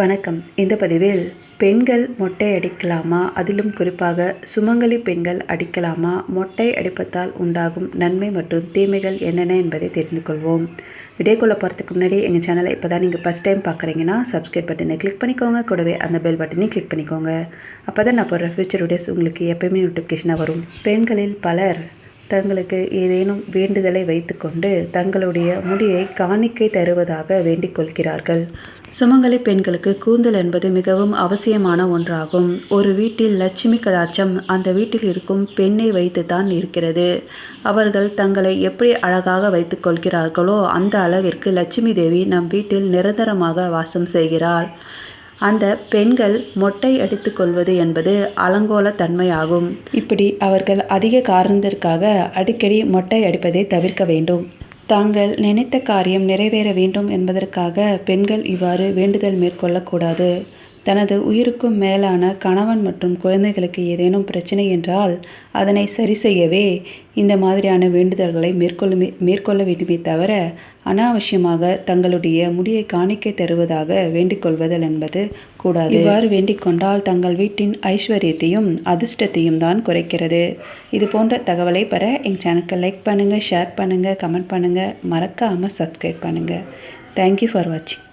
வணக்கம். இந்த பதிவில் பெண்கள் மொட்டை அடிக்கலாமா? அதிலும் குறிப்பாக சுமங்கலி பெண்கள் அடிக்கலாமா? மொட்டை அடிப்பதால் உண்டாகும் நன்மை மற்றும் தீமைகள் என்னென்ன என்பதை தெரிந்து கொள்வோம். வீடியோக்குள்ளே போகிறதுக்கு முன்னாடி எங்கள் சேனலை இப்போ தான் நீங்கள் ஃபஸ்ட் டைம் பார்க்குறீங்கன்னா சப்ஸ்கிரைப் பட்டனை கிளிக் பண்ணிக்கோங்க. கூடவே அந்த பெல் பட்டனையும் கிளிக் பண்ணிக்கோங்க. அப்போ தான் நான் போடுற ஃபியூச்சர் வீடியோஸ் உங்களுக்கு எப்பயுமே நோட்டிஃபிகேஷனாக வரும். பெண்களில் பலர் தங்களுக்கு ஏதேனும் வேண்டுதலை வைத்துக்கொண்டு தங்களுடைய முடியை காணிக்கை தருவதாக வேண்டிக் கொள்கிறார்கள். சுமங்கலி பெண்களுக்கு கூந்தல் என்பது மிகவும் அவசியமான ஒன்றாகும். ஒரு வீட்டில் லட்சுமி கடாட்சம் அந்த வீட்டில் இருக்கும் பெண்ணை வைத்து தான் இருக்கிறது. அவர்கள் தங்களை எப்படி அழகாக வைத்துக் கொள்கிறார்களோ அந்த அளவிற்கு லட்சுமி தேவி நம் வீட்டில் நிரந்தரமாக வாசம் செய்கிறாள். அந்த பெண்கள் மொட்டை அடித்துக் கொள்வது என்பது அலங்கோல தன்மையாகும் இப்படி அவர்கள் அதிக காரணத்திற்காக அடிக்கடி மொட்டை அடிப்பதை தவிர்க்க வேண்டும். தாங்கள் நினைத்த காரியம் நிறைவேற வேண்டும் என்பதற்காக பெண்கள் இவ்வாறு வேண்டுதல் மேற்கொள்ளக்கூடாது தனது உயிருக்கும் மேலான கணவன் மற்றும் குழந்தைகளுக்கு ஏதேனும் பிரச்சனை என்றால் அதனை சரி செய்யவே இந்த மாதிரியான வேண்டுதல்களை மேற்கொள்ளுமே மேற்கொள்ள வேண்டுமே தவிர அனாவசியமாக தங்களுடைய முடியை காணிக்கை தருவதாக வேண்டிக் கொள்வதல் என்பது கூடாது. இவ்வாறு வேண்டிக் கொண்டால் தங்கள் வீட்டின் ஐஸ்வர்யத்தையும் அதிர்ஷ்டத்தையும் தான் குறைக்கிறது. இது போன்ற தகவலை பெற எங்கள் சேனலுக்கு லைக் பண்ணுங்கள் ஷேர் பண்ணுங்கள் கமெண்ட் பண்ணுங்கள் மறக்காமல் சப்ஸ்கிரைப் பண்ணுங்கள் தேங்க்யூ ஃபார் வாட்சிங்